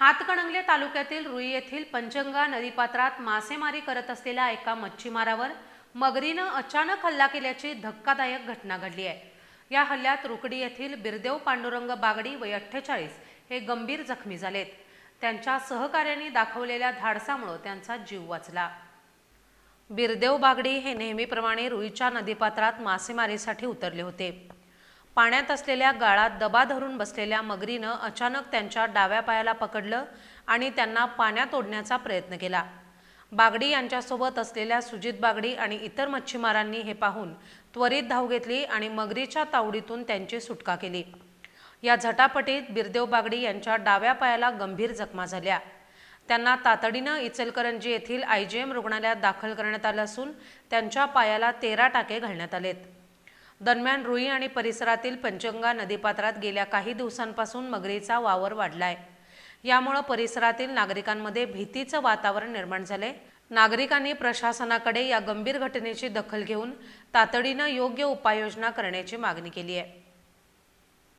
हातकणंगले तालुक्यातील रुई येथील पंचंगा नदीपात्रात मासेमारी करत असलेल्या एका मच्छीमारावर मगरीनं अचानक हल्ला केल्याची धक्कादायक घटना घडली आहे. या हल्ल्यात रुकडी येथील बिरदेव पांडुरंग बागडी वय अठ्ठेचाळीस हे गंभीर जखमी झालेत. त्यांच्या सहकार्यांनी दाखवलेल्या धाडसामुळे त्यांचा जीव वाचला. बिरदेव बागडी हे नेहमीप्रमाणे रुईच्या नदीपात्रात मासेमारीसाठी उतरले होते. पाण्यात असलेल्या गाळात दबा धरून बसलेल्या मगरीनं अचानक त्यांच्या डाव्या पायाला पकडलं आणि त्यांना पाण्यात ओढण्याचा प्रयत्न केला. बागडी यांच्यासोबत असलेल्या सुजित बागडी आणि इतर मच्छीमारांनी हे पाहून त्वरित धाव घेतली आणि मगरीच्या तावडीतून त्यांची सुटका केली. या झटापटीत बिरदेव बागडी यांच्या डाव्या पायाला गंभीर जखमा झाल्या. त्यांना तातडीनं इचलकरंजी येथील आय जी एम रुग्णालयात दाखल करण्यात आलं असून त्यांच्या पायाला तेरा टाके घालण्यात आलेत. दरम्यान रुई आणि परिसरातील पंचंगा नदीपात्रात गेल्या काही दिवसांपासून मगरीचा वावर वाढलाय. यामुळं परिसरातील नागरिकांमध्ये भीतीचं वातावरण निर्माण झालंय. नागरिकांनी प्रशासनाकडे या गंभीर घटनेची दखल घेऊन तातडीनं योग्य उपाययोजना करण्याची मागणी केली आहे.